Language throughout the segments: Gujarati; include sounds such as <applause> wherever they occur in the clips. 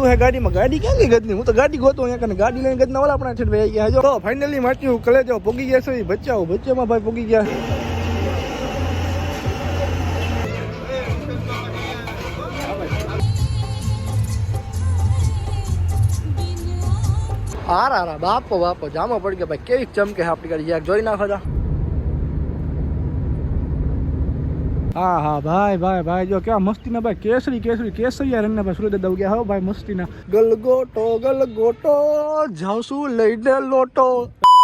લીધું હે ગાડીમાં? ગાડી ક્યાં ગઈ ગદની હું તો ગાડી ગોતો અહીંયા કને ગાડી લઈને ગદના વાળા આપણા ઠેઠ વહી ગયા જો. તો ફાઇનલી માચ્યું કલે જો પોગી ગયા છે બચ્ચાઓ. બચ્ચામાં ભાઈ પોગી ગયા. આરા આરા બાપો બાપો. જામો પડી ગયો. ભાઈ, કેવી ચમકે છે આપણી ગાડી? જરાક જોઈ નાખો તો હા હા ભાઈ ભાઈ ભાઈ, જો કેવા મસ્તીના ભાઈ કેસરી કેસરી, કેસરીયા રંગના ભાઈ સુરત દવ ગયા હો ભાઈ મસ્તીના. ગલગોટો ગલગોટો જાવશું લઈને લોટો.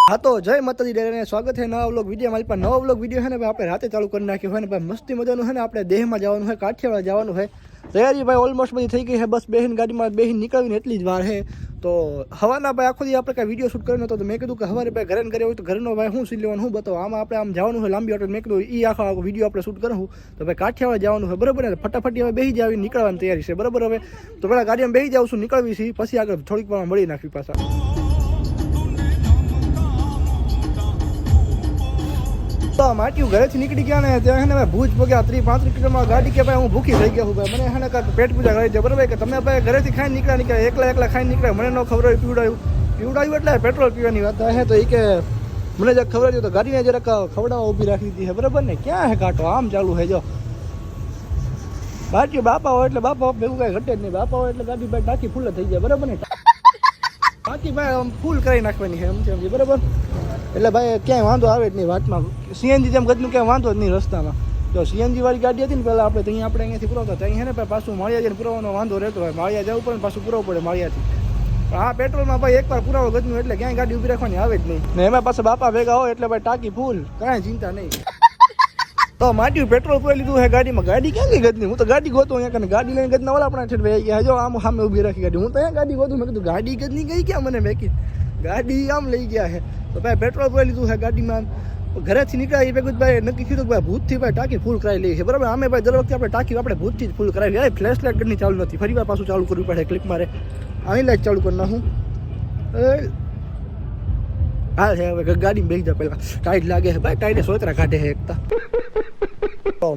હા તો જય માતાજી ડેરાને સ્વાગત છે નવા વ્લોગ વીડિયો મારી પાસે નવો વ્લોગ વીડિયો છે ને આપણે રાતે ચાલુ કરી નાખ્યો હોય ને ભાઈ મસ્તી મજાનું છે ને આપણે દેહમાં જવાનું હોય કાઠિયાવાડ જવાનું હોય તૈયારી ભાઈ ઓલમોસ્ટ બધી થઈ ગઈ છે. બસ બેહીન ગાડીમાં બેહીન નીકળવીને એટલી જ વાર છે. તો હવાના ભાઈ આખો દી આપણે કાંઈ વીડિયો શૂટ કર્યો નતો તો મેં કીધું કે હવારે ભાઈ ઘરે ઘરે હોય તો ઘરનો ભાઈ શું સી લેવાનું શું બતાવો. આમાં આપણે આમ જવાનું હોય લાંબી ઓટો મેં કીધું એ આખો આખો વીડિયો આપણે શૂટ કરું. તો ભાઈ કાઠિયાવાડ જવાનું હોય બરાબર ને? ફટાફટી હવે બેસી જાવી નીકળવાની તૈયારી છે. બરાબર હવે? તો પેલા ગાડીમાં બેસી જાઉં છું, નીકળવી છે. પછી આગળ થોડીક વાર મળી નાખવી પાછા. તો માટ્યું ઘરેથી નીકળી ગયા ને ત્યાં હે ને ભૂજ પગ્યા ત્રીસ પાંત્રીસ કિલોમાં ગાડી કે ભાઈ હું ભૂખી થઈ ગયા હું ભાઈ. મને હેને પેટ પૂજા કરી છે બરાબર? કે તમે ભાઈ ઘરેથી ખાઈને નીકળ્યા નીકળ્યા એકલા એકલા ખાઈને નીકળ્યા? મને ન ખબર હોય, પીવડાયું. પીવડાયું એટલે પેટ્રોલ પીવાની વાત હે તો એ કે મને જરાક ખબર હતી તો ગાડીને જરાક ખવડાવવા ઊભી રાખી દીધી. છે બરાબર ને? ક્યાં હે કાંટો? આમ ચાલુ હે જો. બાકી બાપા હોય એટલે બાપા ભેગું કાંઈ ઘટે જ નહીં. બાપા હોય એટલે ગાડી ભાઈ ટાંકી ફૂલ થઈ જાય. બરાબર ને? બાકી ભાઈ આમ ફૂલ કરી નાખવાની છે, એમ છે. બરાબર? એટલે ભાઈ ક્યાંય વાંધો આવે જ નહીં વાતમાં સીએનજી જેમ ગતનું ક્યાંય વાંધો જ નહીં રસ્તામાં. તો સીએનજી વાળી ગાડી હતી ને પહેલાં આપણે ત્યાં આપણે અહીંયાથી પુરાવતા ત્યાં હે ને ભાઈ પાછું માળિયા જઈને પુરાવાનો વાંધો રહેતો હોય. માળિયા જવું પડે ને પાછું પુરાવવું પડે માળિયાથી. આ પેટ્રોલમાં ભાઈ એકવાર પુરાવો ગતનું એટલે ક્યાંય ગાડી ઊભી રાખવાની આવે જ નહીં. ને એમાં પાછા બાપા ભેગા હોય એટલે ભાઈ ટાંકી ફૂલ. કાંઈ ચિંતા નહીં. <laughs> તો માટ્યું પેટ્રોલ પૂરી લીધું હે ગાડીમાં? ગાડી ક્યાં ગઈ ગદની હું તો ગાડી ગોતો અહીંયા કને. ગાડી લઈને ગદના વાળા આપણા ભાઈ ગયા. જો આમ સામે ઊભી રાખી ગાડી. હું તો અહીંયા ગાડી ગોતું. મેં કીધું ગાડી ગદની ગઈ ક્યાં? મને મેં કીધું ગાડી આમ લઈ ગયા છે તો ભાઈ પેટ્રોલ પૂરી લીધું છે ગાડીમાં. ઘરેથી નીકળ્યા એ ભેગું ભાઈ નક્કી કીધું કે ભાઈ ભૂતથી ભાઈ ટાંકી ફૂલ કરાવી લઈએ છે બરાબર? આમે ભાઈ દર વખતે આપણે ટાંકી આપણે ભૂતથી જ ફૂલ કરાવી લઈએ. ફ્લેશ લાઇટ ઘરની ચાલુ નથી. ફરી વાર પાછું ચાલુ કરવું પડે ક્લિક મારે. આની લાઇટ ચાલુ કરી નાખું. હા છે, હવે ગાડીમાં બેસી જાય પહેલાં. ટાઈટ લાગે છે. ભાઈ ટાઈટે સોતરા કાઢે છે એકતા.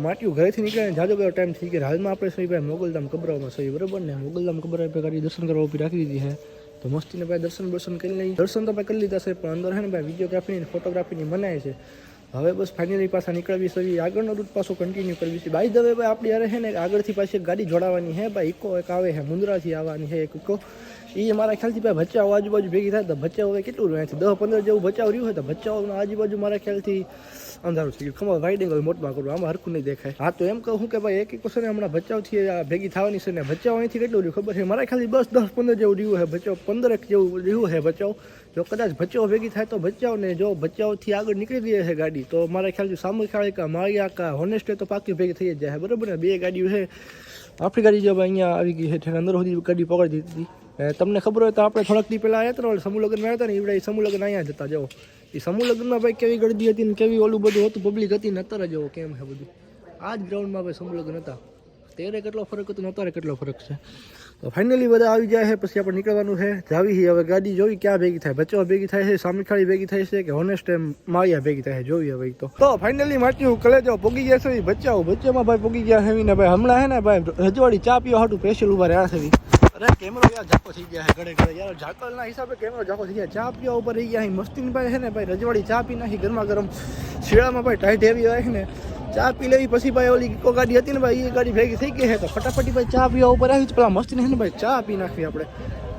માટ્યું ઘરેથી નીકળે જાજો બધો ટાઈમ થઈ ગયો. હાલમાં આપણે સહી ભાઈ મોગલધામ કબરામાં સહી બરાબર ને? મોગલધામ કબરા ગાડી દર્શન કરવા ઊભી રાખી દીધી છે. તો મસ્તીને ભાઈ દર્શન દર્શન કરી લઈએ. દર્શન તો ભાઈ કરી લીધા છે, પણ અંદર હે ને ભાઈ વિડીયોગ્રાફીની ફોટોગ્રાફીની મનાય છે. હવે બસ ફાઇનલી પાછા નીકળવી છે આગળનો રૂટ પાછો કન્ટિન્યુ કરવી છે. ભાઈ દવે ભાઈ, આપણી યારે હે ને આગળથી પાછી ગાડી જોડાવાની છે ભાઈ, ઇકો એક આવે હે, મુન્દ્રાથી આવવાની હે એક ઇકો. એ મારા ખ્યાલથી ભાઈ ભચાઓ આજુબાજુ ભેગી થાય તો ભચાઓ કેટલું રહ્યું છે? દસ પંદર જેવું ભચાઓ રહ્યું હોય તો ભચાઓનો આજુબાજુ મારા ખ્યાલથી અંધારું થઈ ગયું. ખબર વાઇડ એંગલ મોટમાં કરું, આમાં હરખું નહીં દેખાય. હા, તો એમ કહું કે ભાઈ એક એક ને હમણાં ભચાઉથી આ ભેગી થવાની છે ને ભચાઉ અહીંથી કેટલું રહ્યું ખબર છે? મારા ખ્યાલથી બસ દસ પંદર જેવું રહ્યું છે ભચાઉ પંદરેક જેવું રહ્યું છે ભચાઉ. જો કદાચ ભચાઉ ભેગી થાય તો ભચાઉ ને જો ભચાઉથી આગળ નીકળી ગઈ છે ગાડી, તો મારા ખ્યાલથી સામૂહિક કા માળિયા કા હોનેસ્ટે તો પાકી ભેગી થઈ જ જાય બરાબર ને? બે ગાડીઓ છે. આપણી ગાડી જો અહીંયા આવી ગઈ છે અંદર સુધી ગાડી પકડી દીધી એ તમને ખબર હોય તો આપણે થોડાક દી પહેલાં આવ્યા હતા ને સમૂહ લગ્નમાં આવ્યા હતા ને એવડે સમૂહ લગ્ન અહીંયા જતા જાઓ એ સમૂહ લગ્નમાં ભાઈ કેવી ગળદી હતી ને કેવી ઓલું બધું હતું પબ્લિક હતી ને અત્યારે જવો કેમ છે બધું. આ જ ગ્રાઉન્ડમાં ભાઈ સમૂહ લગ્ન હતા. ત્યારે કેટલો ફરક હતો ને અત્યારે કેટલો ફરક છે. તો ફાઇનલી બધા આવી જાય છે, પછી આપણે નીકળવાનું છે જાવી હવે ગાડી જોવી ક્યાં ભેગી થાય. બચવા ભેગી થાય છે, સામીખાળી ભેગી થાય છે કે હોનેસ્ટ એમ માળિયા ભેગી થાય છે, જોવી હવે તો. તો ફાઇનલી માટ્યું કલેજો પોગી ગયા છે બચ્ચાઓ. બચ્ચામાં ભાઈ પોગી ગયા છે ને ભાઈ હમણાં છે ને ભાઈ રજવાડી ચા પીવા હાટું સ્પેશિયલ ઊભા રહ્યા છે અરે કેમેરો યાર ઝાકો થઈ ગયા છે ઘડે ઘડે યાર ઝાકલના હિસાબે કેમેરો ઝાકો થઈ ગયા. ચા પીવા ઉપર રહી ગયા છે મસ્તીની ભાઈ છે ને ભાઈ, રજવાડી ચા પી નાખી, ગરમા ગરમ શિયાળામાં ભાઈ ટાઈટ એવી હોય છે ને, ચા પી લેવી. પછી ભાઈ ઓલી ઇકો ગાડી હતી ને ભાઈ, એ ગાડી ભેગી થઈ ગઈ છે, તો ફટાફટી ભાઈ ચા પીવા ઉપર આવી પેલા મસ્તી ને ભાઈ, ચા પી નાખવી આપણે.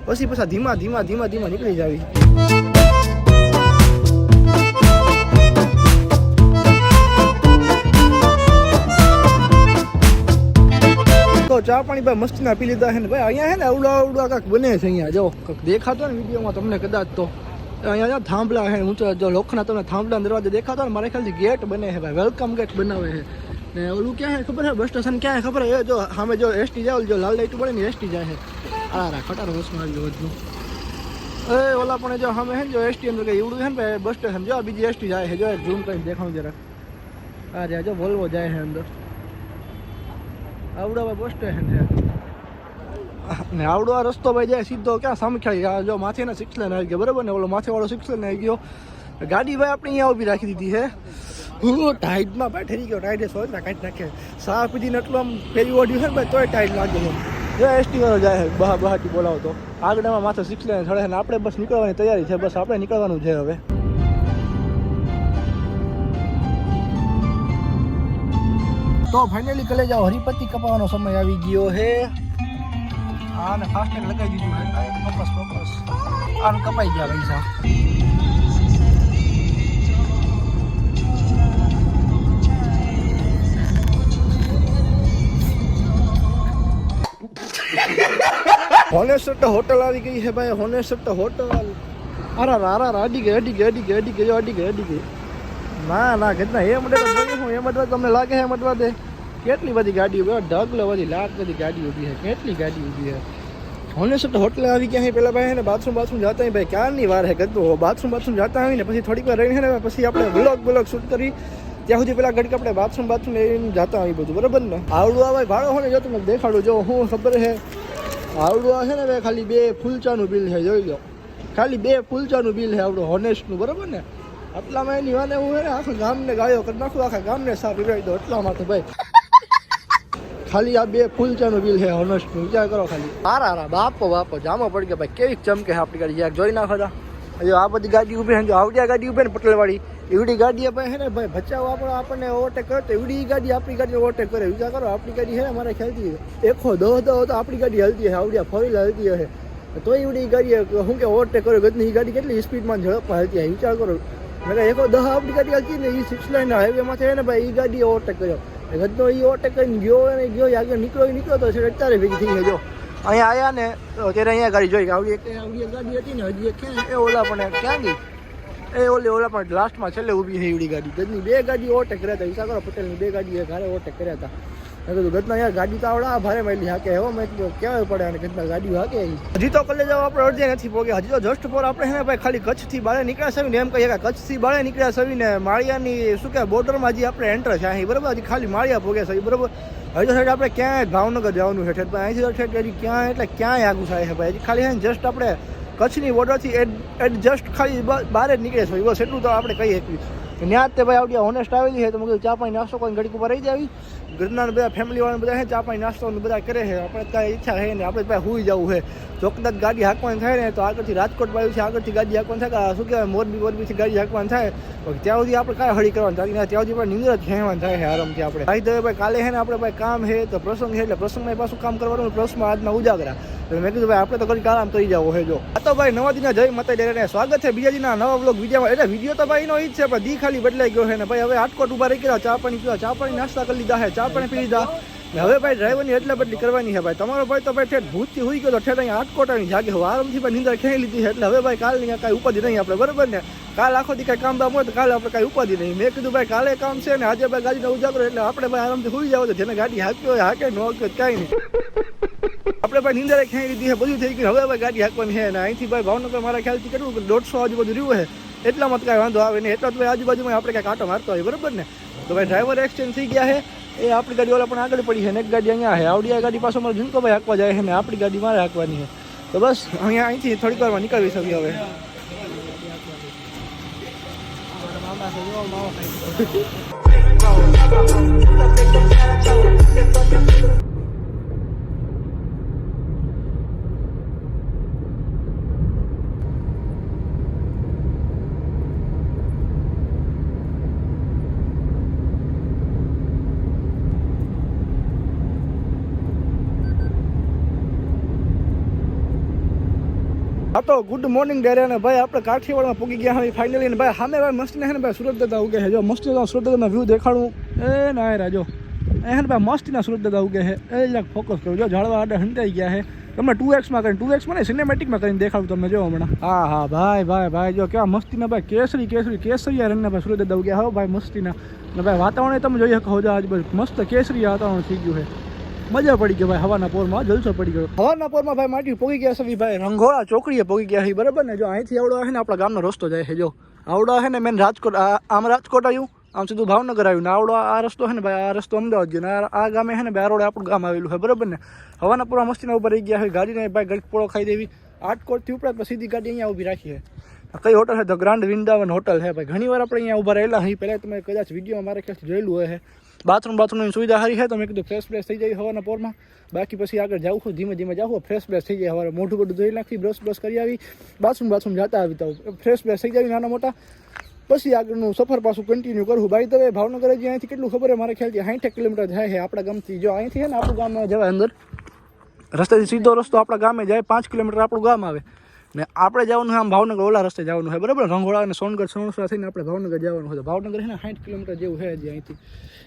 પછી પછી ધીમા ધીમા ધીમા ધીમા નીકળી જાવી તો ચા પાણી ભાઈ મસ્તીના પી લીધા છે ને ભાઈ. અહીંયા છે ને અવડા અવડા કાંક બને છે અહીંયા. જો, કાંક દેખાતો ને વિડીયોમાં તમને કદાચ તો. અહીંયા જો થાંભલા છે ઊંચા જો લોખના તમને થાંભલા દરવાજે દેખાતો ને, મારે ખ્યાલથી ગેટ બને છે ભાઈ. વેલકમ ગેટ બનાવે છે. ને ઓલું ક્યાં છે ખબર છે? બસ સ્ટેશન ક્યાં છે ખબર છે? જો, સામે જો એસટી જાવ, જો લાલ લાઈટ પડે ને એસટી જાય છે. આ રા ખટારો બસમાં આવી ગયો એ ઓલા પણ જો સામે છે ને જો એસટી અંદર કંઈ એવડું છે ને બસ સ્ટેશન, જો બીજી એસટી જાય છે. જો ઝૂમ કરીને દેખાવું જરા આ રહ્યા, જો વોલ્વો જાય છે અંદર. આવડો બસ સ્ટેશન છે. ને આવડો આ રસ્તો ભાઈ જાય સીધો ક્યાં સામખેડી આ જો માથે ને સિક્સ લેન આવી ગયો, બરાબર ને? ઓલો માથે વાળો સિક્સ લેન આવી ગયો. ગાડી ભાઈ આપણે અહીંયા ઊભી રાખી દીધી છે. હું ટાઈટમાં ભાઈ ઠરી ગયો ટાઈટે સોચના કાઢી નાખે. સા પીધી એટલું આમ પેલી ઓઢ્યું છે ને ભાઈ, તોય ટાઈટ લાગે જો એસટી વાળો જાય બહા બહાથી બોલાવો તો આગળમાં માથે સિક્સ લાઈન ચડે ને, આપણે બસ નીકળવાની તૈયારી છે, બસ આપણે નીકળવાનું છે હવે. તો ફાઇનલી કલે જાઓ. હરિપતિ કપાવાનો સમય આવી ગયો છે આને ફાસ્ટેગ લગાવી દીધું હે કપાસ કપાસ આને કપાઈ ગયા પૈસા. હોનેસ્ટ હોટલ આવી ગઈ હે ભાઈ હોનેસ્ટ હોટલ. અરે રારા અડી ગઈ અડી ગઈ અડી ગઈ અડી ગઈ અડી ગઈ અડી ગઈ. ના ના કેટલા એ માટે તો હું એ માટે તમને લાગે છે મતલબ દે. કેટલી બધી ગાડીઓ બે ઢગલો બધી લાખ બધી ગાડી ઊભી છે કેટલી ગાડી ઊભી છે. હોનેસ્ટ હોટલ આવી ગયા પેલા ભાઈ ને બાથરૂમ બાથરૂમ જતા ભાઈ ક્યારની વાર હે કદું બાથરૂમ બાથરૂમ જતા આવીને પછી થોડીક વાર રહીને ને પછી આપણે બ્લોગ બ્લોગ શૂટ કરી ત્યાં સુધી પેલા ઘડીક આપણે બાથરૂમ બાથરૂમ લઈને જતા આવી બધું બરાબર ને? આવડું આ ભાઈ ભાડો હોય ને જો તમને દેખાડું જો હું ખબર છે આવડું આ છે ને ભાઈ ખાલી બે ફૂલચાનું બિલ છે જોઈ લો. ખાલી બે ફૂલચાનું બિલ છે આવડું હોનેસ્ટનું બરાબર ને? આટલામાં એની વાને હું એને આખા ગામને ગાયો કરી નાખું આખા ગામને સાફ પીવડાવી દો એટલા માટે ભાઈ. <laughs> ખાલી આ બે ફૂલચાનું બિલ છે હોનેસ્ટનું વિચાર કરો ખાલી? હારા હારા બાપો બાપો જામો પડી ગયા ભાઈ. કેવી ચમકે છે આપણી ગાડી? જરાક જોઈ નાખો તા. હજુ આ બધી ગાડી ઊભી છે જો આવડી ગાડી ઊભી ને પટેલવાળી એવડી ગાડી ભાઈ હે ને ભાઈ બચાવ આપણો આપણને ઓવરટેક કરે તો એવડી ગાડી આપણી ગાડી ઓવરટેક કરે. વિચાર કરો આપણી ગાડી છે ને મારે ખ્યાલથી એકો દહ દહ તો આપણી ગાડી હલતી હે આવડિયા ફોર વ્હીલર હલતી હશે તો એવડી ગાડી શું કે ઓવરટેક કર્યો ગતની ગાડી કેટલી સ્પીડમાં ઝડપમાં હલતી વિચાર કરો. મેં કહ્યું એક દહ આપણી ગાડી હલતી ને એ સિક્સ લાઈન હાઈવેમાં છે ને ભાઈ એ ગાડી ઓવરટેક કર્યો. ગતનો એ ઓવરટેક કરીને ગયો અને ગયો આગળ નીકળ્યો એ નીકળ્યો તો છે અત્યારે ભેગી થઈ ગયો. અહીંયા આવ્યા ને તો ત્યારે અહીંયા ગાડી જોઈ કે આવડી એક આવડી ગાડી હતી ને હજી એક એ ઓલા પણ ક્યાં ગઈ? એ ઓલે ઓલા પણ લાસ્ટમાં છેલ્લે ઊભી થઈ એવડી ગાડી. ગદની બે ગાડી ઓવરટેક કર્યા હતા. વિચાર પટેલની બે ગાડી ઘરે ઓવરટેક કર્યા હતા. મેં કીધું ગતના યાર, ગાડી તો આવડા ભારે મારી હાકે. હો, મેં કીધું કહેવાય પડે અને ગતના ગાડી હાકે હજી તો કલે જાવ આપણે અડધે નથી પોગે હજી તો જસ્ટ ફોર આપણે હે ભાઈ ખાલી કચ્છથી બહાર નીકળ્યા સવીને એમ કહીએ કે કચ્છથી બહાર નીકળ્યા સવીને માળિયાની, શું કહેવાય બોર્ડરમાં હજી આપણે એન્ટર છે. અહીં બરાબર, હજી ખાલી માળિયા પોગે સવી બરાબર. હજી તો સાઈડ આપણે ક્યાંય ભાવનગર જવાનું છે. અહીંથી તો ક્યાં એટલે ક્યાંય આગું થાય છે ભાઈ. હજી ખાલી ને જસ્ટ આપણે કચ્છની બોર્ડરથી એડ એડ જસ્ટ ખાલી બહાર જ નીકળે છે. બસ એટલું તો આપણે કહી શકીએ ત્યાં તે ભાઈ આવડી હોનેસ્ટ આવેલી છે, તો મેં ચા પાણી નાસ્તો કરીને ઘડીક ઉપર રહી જાવી. ઘરના બધા ફેમિલી વાળા બધા છે ચા પાણી નાસ્તો બધા કરે છે. આપણે કાંઈ ઈચ્છા છે ને આપણે ભાઈ હુઈ જવું છે. જો કદાચ ગાડી હાંકવાની થાય ને, તો આગળથી રાજકોટ બાજુ છે આગળથી ગાડી હાંકવાની થાય. શું કહેવાય, મોરબી મોરબીથી ગાડી હાંકવાની થાય. ત્યાં સુધી આપણે કાંઈ હળી કરવાની થાય. ત્યાં સુધી પણ નિંદર જ ખેવાનું થાય છે આરામથી આપણે. ભાઈ તો ભાઈ કાલે છે ને આપણે ભાઈ કામ છે, તો પ્રસંગ છે. એટલે પ્રસંગમાં પાછું કામ કરવાનું, પ્રસંગમાં આજના ઉજાગરા. એટલે મેં કીધું, ભાઈ, આપણે તો ઘડીક આરામ કરી જાવ છે જો આ તો ભાઈ નવા દિના જય માતા ડેરે સ્વાગત છે બીજા દિના નવા બ્લોગ વિડીયોમાં. એટલે વીડિયો તો ભાઈ નો ઈ જ છે, પણ દી ખાલી બદલાઈ ગયો છે ને ભાઈ. હવે આટકોટ ઊભા રહી ગયા, ચા પાણી પીવા. ચા પાણી નાસ્તા કરી લીધા છે, ચા પાણી પી લીધા. હવે ભાઈ ડ્રાઈવરની એટલે બદલી કરવાની છે ભાઈ. તમારો ભાઈ તો ભાઈ ઠેઠ ભૂતથી હોઈ ગયો તો ઠેઠ અહીંયા આટકોટાની જાગે. આરામથી ભાઈ નિંદર ખેંચી લીધી એટલે હવે ભાઈ કાલની કાંઈ ઉપાધિ નહીં આપણે, બરોબર ને? કાલ આખો દી કાંઈ કામ બામ હોય તો કાલે આપણે કાંઈ ઉપાધિ નહીં. મેં કીધું, ભાઈ, કાલે કામ છે ને, આજે ભાઈ ગાડીનો ઉજાગરો એટલે આપણે ભાઈ આરામથી સુઈ જાવ તો જેને ગાડી હાંકવી હોય, હાકે, ન હાંકવી કઈ નહીં. આપણે ભાઈ નિંદર ખેંચી દીધી બધું થઈ ગયું. હવે ભાઈ ગાડી હાંકવાની છે ને, અહીંથી ભાઈ ભાવનગર મારા ખ્યાલથી કેટલું દોઢસો આજુબાજુ રહ્યું છે. એટલામાં તો કાંઈ વાંધો આવે નહીં. એટલા તો ભાઈ આજુબાજુમાં આપણે કાંઈક આટો મારતો હોય, બરોબર ને? તો ભાઈ ડ્રાઈવર એક્સચેન્જ થઈ ગયા છે. એ આપણી ગાડી ઓલા પણ આગળ પડી છે ને, એક ગાડી અહીંયા છે. આવડી ગાડી પાછો મારે ઝુમકો ભાઈ હાંકવા જાય છે ને, આપણી ગાડી મારે હાંકવાની છે. તો બસ, અહીંયા અહીંથી થોડીક વારમાં નીકળવી શકીએ હવે. Thank you. હા તો ગુડ મોર્નિંગ ડેરે અને ભાઈ, આપણે કાઠિયાવાડમાં પૂગી ગયા હવે ફાઇનલી અને ભાઈ, સામે ભાઈ મસ્ત ને ભાઈ, સુરત દાદા ઉગે છે જો, મસ્ત સુરત દાદાના વ્યૂ દેખાડું. એ ના રાજો એ હે ભાઈ મસ્તીના સુરત દાદા ઉગે છે એ જરાક ફોકસ કરો. જો, ઝાડવા આડે હંટાઈ ગયા છે તમને ટુ એક્સમાં કરીને ટુ એક્સમાં ને સિનેમેટિકમાં કરીને દેખાડું તમને, જો હમણાં. હા હા, ભાઈ ભાઈ ભાઈ, જો, કેવા મસ્તીના ભાઈ, કેસરી કેસરી, કેસરીયા રંગના ભાઈ સુરત દાદા ઉગ્યા હો. ભાઈ મસ્તીના ને. ભાઈ, વાતાવરણ તમે જોઈ શકો છો, આજ મસ્ત કેસરી વાતાવરણ થઈ ગયું છે મજા પડી ગઈ ભાઈ, હવાના પોરમાં જલસો પડી ગયો. હવાના પોરમાં ભાઈ માટી પોગી ગયા છે ભાઈ રંગોળા ચોકડીએ પોગી ગયા છે, બરાબર ને? જો અહીંથી આવડો છે ને, આપણા ગામનો રસ્તો જાય છે, જો. આવડો છે ને, મેન રાજકોટ, આ- આમ રાજકોટ આવ્યું, આમ સીધું ભાવનગર આવ્યું. ને આવડો આ રસ્તો છે ને ભાઈ, આ રસ્તો અમદાવાદ ગયો. ને આ- આ ગામે છે ને ભાઈ આ રોડે આપણું ગામ આવેલું છે, બરાબર ને? હવાના પૂરા મસ્તીના ઉપર રહી ગયા છે, ગાડીને ભાઈ ગળક પોળો ખાઈ દેવી. આટકોટથી ઉપરાંત પછી સીધી ગાડી અહીંયા ઊભી રાખી છે. કઈ હોટલ છે? ધ ગ્રાન્ડ વૃંદાવન હોટલ છે ભાઈ. ઘણી વાર આપણે અહીંયા ઊભા રહેલા અહીં પહેલાં તમે કદાચ વીડિયો મારે ખ્યાલથી જોયેલું હોય છે બાથરૂમ બાથરૂમની સુવિધા સારી છે તો મેં કીધું ફ્રેશ બ્રેશ થઈ જાય હવાના પોરમાં. બાકી પછી આગળ જાઉં છું, ધીમે ધીમે જાઉં ફ્રેશ બ્રેશ થઈ જાય સવારે મોઢું બધું ધોઈ નાખી બ્રશ બ્રશ કરી આવી, બાથરૂમ બાથરૂમ જતા આવી તો ફ્રેશ બ્રેશ થઈ જાય નાના મોટા. પછી આગળનું સફર પાછું કન્ટિન્યુ કરવું બાય ધ ભાવનગર હજી અહીંથી કેટલું ખબર છે, મારે ખ્યાલથી સાઠ કિલોમીટર જાય છે આપણા ગામથી. જો અહીંથી છે ને, આપણું ગામ જવાય અંદર. રસ્તેથી સીધો રસ્તો આપણા ગામે જાય, પાંચ કિલોમીટર આપણું ગામ આવે. ને આપણે જવાનું છે આમ ભાવનગર, ઓલા રસ્તે જવાનું છે બરાબર? રંગોળા અને સોનગઢ સણોસરા થઈને આપણે ભાવનગર જવાનું હોય. ભાવનગર છે ને સાઠ કિલોમીટર જેવું છે હજી અહીંથી.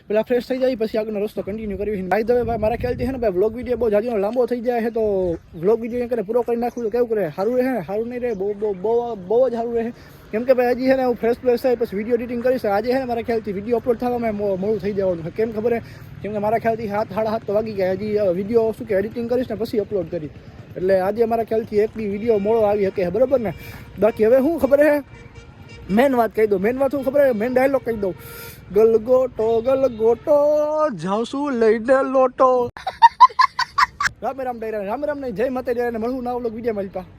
પેલા ફ્રેશ થઈ જાય, પછી આગળનો રસ્તો કન્ટિન્યુ કરવી ભાઈ દવે ભાઈ, મારા ખ્યાલથી છે ને ભાઈ વ્લોગ વીડિયો બહુ જાજો લાંબો થઈ જાય છે તો વ્લોગ વીડિયો કરે, પૂરો કરી નાખવું તો કેવું કરે? સારું રહે સારું નહીં રહે? બહુ બહુ બહુ બહુ જ સારું રહે કેમ કે ભાઈ, હજી છે ને હું ફ્રેશ ફ્રેશ થાય, પછી વીડિયો એડિટિંગ કરીશ. આજે છે ને મારા ખ્યાલથી વીડિયો અપલોડ થવામાં મોડું થઈ જવાનું છે. કેમ ખબર કેમ કે મારા ખ્યાલથી હાથ સાડા હાથ તો વાગી ગયા. હજી વીડિયો શું કે એડિટિંગ કરીશ ને પછી અપલોડ કરી. એટલે આજે મારા ખ્યાલથી એક બી વીડિયો મોડો આવી શકે બરાબર ને? બાકી હવે શું ખબર છે મેન વાત કહી દઉં. મેન વાત શું ખબર મેન ડાયલોગ કહી દઉં. ગલગોટો ગલગોટો જાવશું લઈને લોટો. <laughs> રામ રામ ડાયરા રામ રામ નહીં. જય માતા ડાયરા મળવું ના વીડિયો મળી પા